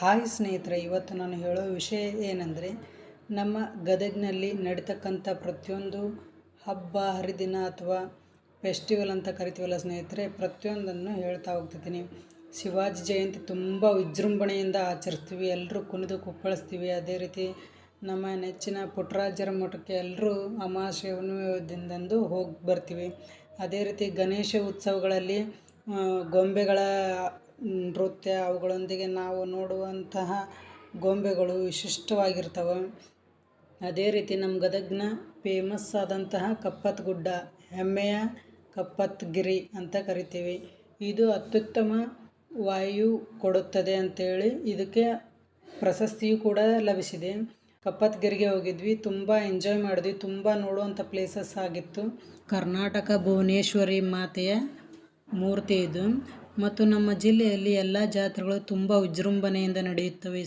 Hi ಸ್ನೇಹಿತರೆ, ಇವತ್ತು ನಾನು ಹೇಳೋ ವಿಷಯ ಏನಂದರೆ, ನಮ್ಮ ಗದಗಿನಲ್ಲಿ ನಡೀತಕ್ಕಂಥ ಪ್ರತಿಯೊಂದು ಹಬ್ಬ, ಹರಿದಿನ ಅಥವಾ ಫೆಸ್ಟಿವಲ್ ಅಂತ ಕರಿತೀವಲ್ಲ ಸ್ನೇಹಿತರೆ, ಪ್ರತಿಯೊಂದನ್ನು ಹೇಳ್ತಾ ಹೋಗ್ತಿದ್ದೀನಿ. ಶಿವಾಜಿ ಜಯಂತಿ ತುಂಬ ವಿಜೃಂಭಣೆಯಿಂದ ಆಚರಿಸ್ತೀವಿ, ಎಲ್ಲರೂ ಕುಣಿದು ಕುಪ್ಪಳಿಸ್ತೀವಿ. ಅದೇ ರೀತಿ ನಮ್ಮ ನೆಚ್ಚಿನ ಪುಟ್ಟರಾಜರ ಮಠಕ್ಕೆ ಎಲ್ಲರೂ ಅಮಾವಾಸ್ಯೆ ಹುಣ್ಣಿಮೆಯಿಂದಂದು ಹೋಗಿ ಬರ್ತೀವಿ. ಅದೇ ರೀತಿ ಗಣೇಶ ಉತ್ಸವಗಳಲ್ಲಿ ಗೊಂಬೆಗಳ ನೃತ್ಯ ಅವುಗಳೊಂದಿಗೆ ನಾವು ನೋಡುವಂತಹ ಗೊಂಬೆಗಳು ವಿಶಿಷ್ಟವಾಗಿರ್ತವೆ. ಅದೇ ರೀತಿ ನಮ್ಮ ಗದಗಿನ ಫೇಮಸ್ ಆದಂತಹ ಕಪ್ಪತ್ತ ಗುಡ್ಡ ಹೆಮ್ಮೆಯ ಕಪ್ಪತ್ತ ಗಿರಿ ಅಂತ ಕರಿತೀವಿ. ಇದು ಅತ್ಯುತ್ತಮ ವಾಯು ಕೊಡುತ್ತದೆ ಅಂತೇಳಿ ಇದಕ್ಕೆ ಪ್ರಶಸ್ತಿಯು ಕೂಡ ಲಭಿಸಿದೆ. ಕಪ್ಪತ್ಗಿರಿಗೆ ಹೋಗಿದ್ವಿ, ತುಂಬ ಎಂಜಾಯ್ ಮಾಡಿದ್ವಿ, ತುಂಬ ನೋಡುವಂಥ ಪ್ಲೇಸಸ್ ಆಗಿತ್ತು. ಕರ್ನಾಟಕ ಭುವನೇಶ್ವರಿ ಮಾತೆಯ ಮೂರ್ತಿ ಇದು ಮತ್ತು ನಮ್ಮ ಜಿಲ್ಲೆಯಲ್ಲಿ ಎಲ್ಲ ಜಾತ್ರೆಗಳು ತುಂಬ ವಿಜೃಂಭಣೆಯಿಂದ ನಡೆಯುತ್ತವೆ.